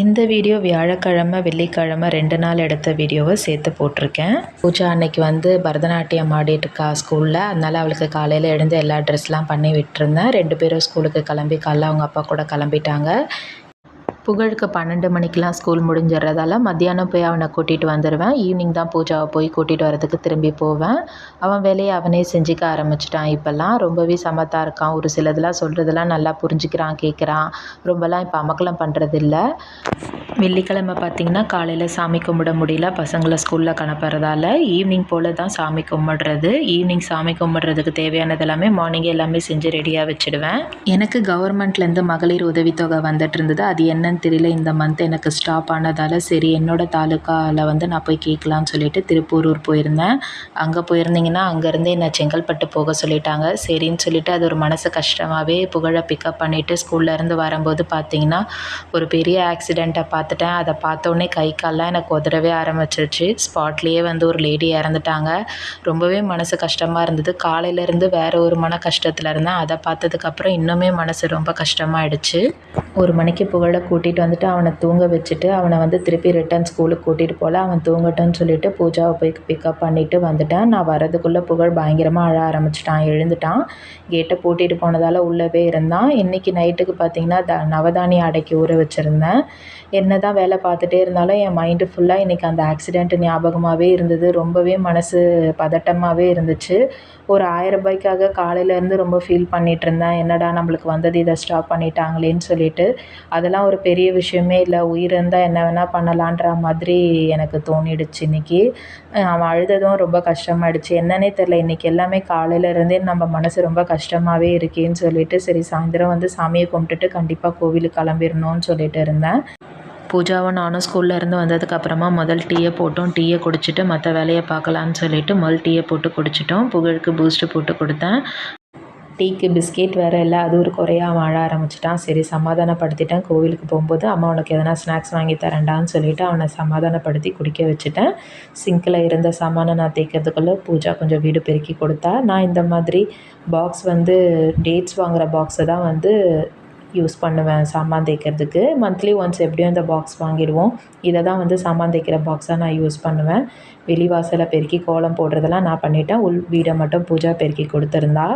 இந்த வீடியோ வியாழக்கிழமை வெள்ளிக்கிழமை ரெண்டு நாள் எடுத்த வீடியோவை சேர்த்து போட்டிருக்கேன். பூஜா அன்னைக்கு வந்து பரதநாட்டியம் ஆடிட்டு இருக்கா ஸ்கூலில். அதனால் அவளுக்கு காலையில் எழுந்து எல்லா ட்ரெஸ்லாம் பண்ணி விட்டுருந்தேன். ரெண்டு பேரும் ஸ்கூலுக்கு கிளம்பி காலைல அவங்க அப்பா கூட கிளம்பிட்டாங்க. புகழுக்கு பன்னெண்டு மணிக்கெலாம் ஸ்கூல் முடிஞ்சிடுறதால மத்தியானம் போய் அவனை கூட்டிகிட்டு வந்துடுவேன் ஈவினிங் தான் பூஜாவை போய் கூட்டிகிட்டு வரதுக்கு திரும்பி போவேன். அவன் வேலையை அவனே செஞ்சுக்க ஆரம்பிச்சிட்டான். இப்போல்லாம் ரொம்பவே சமத்தாக இருக்கான். ஒரு சிலதெல்லாம் சொல்கிறதெல்லாம் நல்லா புரிஞ்சுக்கிறான் கேட்குறான் ரொம்பலாம் இப்போ அமக்கலம் பண்ணுறதில்ல வெள்ளிக்கிழமை பார்த்திங்கன்னா காலையில் சாமி கும்பிட முடியல. பசங்களை ஸ்கூலில் கணப்புறதால ஈவினிங் போல் தான் சாமி கும்பிடுறது. ஈவினிங் சாமி கும்பிட்றதுக்கு தேவையானது எல்லாமே மார்னிங்கே எல்லாமே செஞ்சு ரெடியாக வச்சுடுவேன். எனக்கு கவர்மெண்ட்லேருந்து மகளிர் உதவித்தொகை வந்துட்டு இருந்தது. அது என்னன்னு தெரியல. இந்த மந்த் எனக்கு ஸ்டாப் ஆனதால் சரி என்னோடய தாலுக்காவில் வந்து நான் போய் கேட்கலான்னு சொல்லிட்டு திருப்பூரூர் போயிருந்தேன். அங்கே போயிருந்தீங்கன்னா அங்கேருந்து என்னை செங்கல்பட்டு போக சொல்லிட்டாங்க. சரின்னு சொல்லிட்டு அது ஒரு மனசு கஷ்டமாகவே புகழை பிக்கப் பண்ணிவிட்டு ஸ்கூல்லேருந்து வரும்போது பார்த்தீங்கன்னா ஒரு பெரிய ஆக்சிடெண்ட்டை பார்த்து பார்த்துட்டேன். அதை பார்த்தோன்னே கை கால்லாம் எனக்கு உதறவே ஆரம்பிச்சிருச்சு. ஸ்பாட்லேயே வந்து ஒரு லேடி இறந்துட்டாங்க. ரொம்பவே மனசு கஷ்டமாக இருந்தது. காலையிலேருந்து வேறு ஒரு மன கஷ்டத்தில் இருந்தேன். அதை பார்த்ததுக்கப்புறம் இன்னுமே மனசு ரொம்ப கஷ்டமாயிடுச்சு. ஒரு மணிக்கு புகழை கூட்டிகிட்டு வந்துட்டு அவனை தூங்க வச்சுட்டு அவனை வந்து திருப்பி ரிட்டன் ஸ்கூலுக்கு கூட்டிகிட்டு போகல அவன் தூங்கட்டும்னு சொல்லிட்டு பூஜாவை போய் பிக்கப் பண்ணிவிட்டு வந்துட்டேன். நான் வரதுக்குள்ளே புகழ் பயங்கரமாக அழ ஆரம்பிச்சிட்டான். எழுந்துட்டான். கேட்டை பூட்டிகிட்டு போனதால் உள்ளவே இருந்தான். இன்றைக்கி நைட்டுக்கு பார்த்திங்கன்னா த நவதானிய அடைக்கி ஊற வச்சுருந்தேன். என்ன தான் வேலை பார்த்துட்டே இருந்தாலும் என் மைண்டு ஃபுல்லாக இன்றைக்கி அந்த ஆக்சிடெண்ட் ஞாபகமாகவே இருந்தது. ரொம்பவே மனசு பதட்டமாகவே இருந்துச்சு. ஒரு ஆயிரம் ரூபாய்க்காக காலையிலேருந்து ரொம்ப ஃபீல் பண்ணிகிட்டு இருந்தேன். என்னடா நம்மளுக்கு வந்தது இதை ஸ்டாப் பண்ணிட்டாங்களேன்னு சொல்லிட்டு. அதெல்லாம் ஒரு பெரிய விஷயமே இல்லை. உயிர் இருந்தால் என்ன வேணால் பண்ணலான்ற மாதிரி எனக்கு தோணிடுச்சு இன்றைக்கி அவன் அழுததும் ரொம்ப கஷ்டமாயிடுச்சு. என்னன்னே தெரில இன்றைக்கி எல்லாமே காலையிலேருந்தே நம்ம மனசு ரொம்ப கஷ்டமாகவே இருக்கேன்னு சொல்லிட்டு சரி சாயந்தரம் வந்து சாமியை கும்பிட்டுட்டு கண்டிப்பாக கோவிலுக்கு கிளம்பிடணும்னு சொல்லிட்டு இருந்தேன். பூஜாவை நானும் ஸ்கூல்லேருந்து வந்ததுக்கப்புறமா முதல் டீயை போட்டோம். டீயை குடிச்சிட்டு மற்ற வேலையை பார்க்கலான்னு சொல்லிட்டு முதல் டீயை போட்டு குடிச்சிட்டோம். புகழுக்கு பூஸ்ட்டு போட்டு கொடுத்தேன். டீக்கு பிஸ்கெட் வேறு இல்லை அது ஒரு குறையாக அவன் ஆரம்பிச்சிட்டான். சரி சமாதானப்படுத்திட்டேன். கோவிலுக்கு போகும்போது அம்மா உனக்கு எதனா ஸ்நாக்ஸ் வாங்கி தரேன்டான்னு சொல்லிவிட்டு அவனை சமாதானப்படுத்தி குடிக்க வச்சுட்டேன். சிங்கில் இருந்த சாமானை நான் தேய்க்கிறதுக்குள்ளே பூஜா கொஞ்சம் வீடு பெருக்கி கொடுத்தா நான் இந்த மாதிரி பாக்ஸ் வந்து டேட்ஸ் வாங்குகிற பாக்ஸை தான் வந்து யூஸ் பண்ணுவேன் சாமான் தேய்க்கிறதுக்கு. மந்த்லி ஒன்ஸ் எப்படியும் இந்த பாக்ஸ் வாங்கிடுவோம். இதை தான் வந்து சாமான் தேய்க்கிற பாக்ஸாக நான் யூஸ் பண்ணுவேன். வெளிவாசலை பெருக்கி கோலம் போடுறதெல்லாம் நான் பண்ணிட்டேன். உள் வீடை மட்டும் பூஜா பெருக்கி கொடுத்துருந்தா.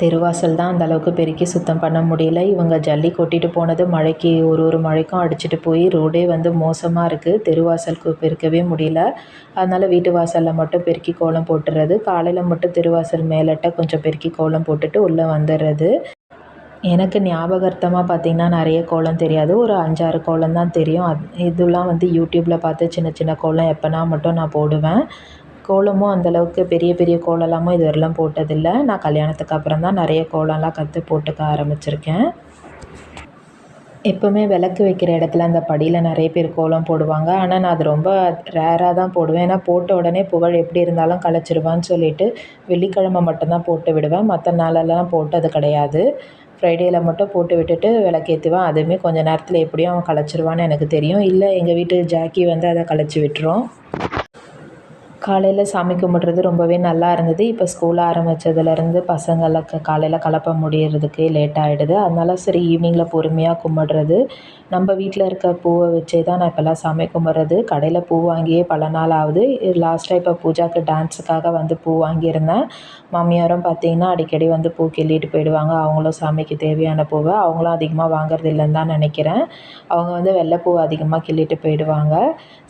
தெருவாசல் தான் அந்த அளவுக்கு பெருக்கி சுத்தம் பண்ண முடியல. இவங்க ஜல்லி கொட்டிட்டு போனது மழைக்கு ஒரு ஒரு மழைக்கும் அடிச்சுட்டு போய் ரோடே வந்து மோசமாக இருக்குது தெருவாசலுக்கு பெருக்கவே முடியல. அதனால் வீட்டு வாசலில் மட்டும் பெருக்கி கோலம் போட்டுறது. காலையில் மட்டும் தெருவாசல் மேலட்ட கொஞ்சம் பெருக்கி கோலம் போட்டுட்டு உள்ளே வந்துடுறது எனக்கு ஞாபகார்த்தமாக பார்த்திங்கன்னா நிறைய கோலம் தெரியாது. ஒரு அஞ்சாறு கோலம் தான் தெரியும். அது இதெல்லாம் வந்து யூடியூப்பில் பார்த்து சின்ன சின்ன கோலம் எப்போனா மட்டும் நான் போடுவேன். கோலமும் அந்தளவுக்கு பெரிய பெரிய கோலம்லாமும் இது வரலாம் போட்டதில்லை. நான் கல்யாணத்துக்கு அப்புறம் தான் நிறைய கோலம்லாம் கற்று போட்டுக்க ஆரம்பிச்சிருக்கேன். எப்போவுமே விளக்கு வைக்கிற இடத்துல அந்த படியில் நிறைய பேர் கோலம் போடுவாங்க. ஆனால் நான் அது ரொம்ப ரேராக தான் போடுவேன். ஏன்னா போட்ட உடனே புகழ் எப்படி இருந்தாலும் கலைச்சிருவான்னு சொல்லிட்டு வெள்ளிக்கிழமை மட்டும்தான் போட்டு விடுவேன். மற்ற நாளெல்லாம் போட்டது கிடையாது. ஃப்ரைடேயில் மட்டும் போட்டு விட்டுட்டு விளக்கேற்றுவேன் அதுவுமே கொஞ்சம் நேரத்தில் எப்படியும் அவன் கலைச்சிருவான்னு எனக்கு தெரியும். இல்லை எங்கள் வீட்டு ஜாக்கி வந்து அதை கலைச்சி விட்டுரும். காலையில் சாமி கும்பிட்றது ரொம்பவே நல்லா இருந்தது. இப்போ ஸ்கூல் ஆரம்பித்ததுலேருந்து பசங்களுக்கு காலையில் கிளப்ப முடியறதுக்கே லேட் ஆகிடுது அதனால சரி ஈவினிங்கில் பொறுமையாக கும்பிட்றது. நம்ம வீட்டில் இருக்க பூவை வச்சே தான் நான் இப்போல்லாம் சாமி கும்பிட்றது. கடையில் பூ வாங்கியே பல நாள் ஆகுது. லாஸ்ட்டாக இப்போ பூஜாக்கு டான்ஸுக்காக வந்து பூ வாங்கியிருந்தேன். மாமியாரும் பார்த்திங்கன்னா அடிக்கடி வந்து பூ கிள்ளிட்டு போயிடுவாங்க. அவங்களும் சாமிக்கு தேவையான பூவை அவங்களும் அதிகமாக வாங்குறது இல்லைன்னு தான் நினைக்கிறேன். அவங்க வந்து வெள்ளைப்பூ அதிகமாக கிள்ளிட்டு போயிடுவாங்க.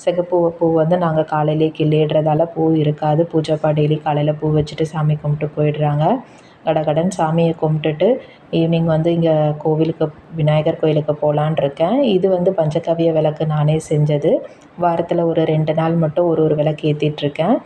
சிகப்பூ பூ வந்து நாங்கள் காலையிலே கிள்ளிடுறதால பூ இருக்காது. பூஜைப்பா டெய்லி காலையில் பூ வச்சுட்டு சாமி கும்பிட்டு போயிடுறாங்க. கடகடன் சாமியை கும்பிட்டுட்டு ஈவினிங் வந்து இங்கே கோவிலுக்கு விநாயகர் கோயிலுக்கு போகலான் இருக்கேன். இது வந்து பஞ்சகவிய விளக்கு நானே செஞ்சது. வாரத்தில் ஒரு ரெண்டு நாள் மட்டும் ஒரு ஒரு விளக்கு ஏற்றிட்டுருக்கேன்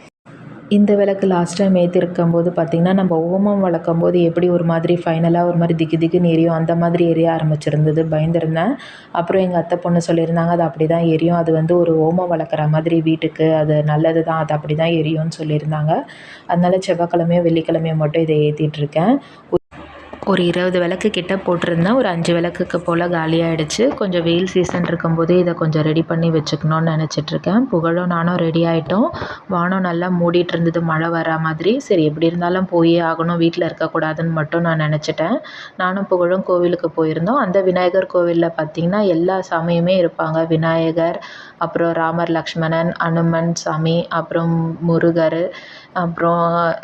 இந்த விளக்கு லாஸ்ட் டைம் ஏற்றிருக்கும் போது பார்த்திங்கன்னா நம்ம ஓமம் வளர்க்கும் போது எப்படி ஒரு மாதிரி ஃபைனலாக ஒரு மாதிரி திக்கு திக்குன்னு எரியும் அந்த மாதிரி எரிய ஆரம்பிச்சிருந்தது. பயந்துருந்தேன். அப்புறம் எங்கள் அத்தை பொண்ணு சொல்லியிருந்தாங்க அது அப்படி தான் எரியும். அது வந்து ஒரு ஓமம் வளர்க்குற மாதிரி வீட்டுக்கு அது நல்லது தான் அது அப்படி தான் எரியும்னு சொல்லியிருந்தாங்க. அதனால் செவ்வாய்க்கிழமையும் வெள்ளிக்கிழமையும் மட்டும் இதை ஏற்றிட்டுருக்கேன் ஒரு இருபது விளக்கு கிட்ட போட்டிருந்தேன் ஒரு அஞ்சு விளக்குக்கு போல் காலியாகிடுச்சு கொஞ்சம் வெயில் சீசன் இருக்கும்போதே இதை கொஞ்சம் ரெடி பண்ணி வச்சுக்கணுன்னு நினச்சிட்ருக்கேன். புகழும் நானும் ரெடி ஆகிட்டோம் வானம் நல்லா மூடிட்டு இருந்தது மழை வர மாதிரி. சரி எப்படி இருந்தாலும் போயே ஆகணும். வீட்டில் இருக்கக்கூடாதுன்னு மட்டும் நான் நினச்சிட்டேன். நானும் புகழும் கோவிலுக்கு போயிருந்தோம். அந்த விநாயகர் கோவிலில் பார்த்திங்கன்னா எல்லா சாமியுமே இருப்பாங்க. விநாயகர் அப்புறம் ராமர் லக்ஷ்மணன் அனுமன் சாமி அப்புறம் முருகர் அப்புறம்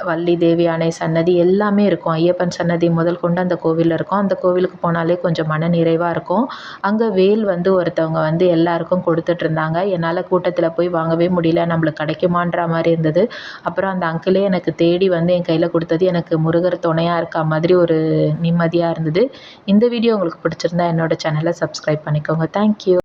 வள்ளி தேவி அணை சன்னதி எல்லாமே இருக்கும். ஐயப்பன் சன்னதி முதல் கொண்டு அந்த கோவிலில் இருக்கும். அந்த கோவிலுக்கு போனாலே கொஞ்சம் மன நிறைவாக இருக்கும். அங்கே வேல் வந்து ஒருத்தவங்க வந்து எல்லாருக்கும் கொடுத்துட்ருந்தாங்க என்னால் கூட்டத்தில் போய் வாங்கவே முடியல. நம்மளுக்கு கிடைக்குமான்ற மாதிரி இருந்தது. அப்புறம் அந்த அங்கிளே எனக்கு தேடி வந்து என் கையில் கொடுத்தது எனக்கு முருகர் துணையாக இருக்கா மாதிரி ஒரு நிம்மதியாக இருந்தது. இந்த வீடியோ உங்களுக்கு பிடிச்சிருந்தா என்னோடய சேனலை சப்ஸ்கிரைப் பண்ணிக்கோங்க. தேங்க்யூ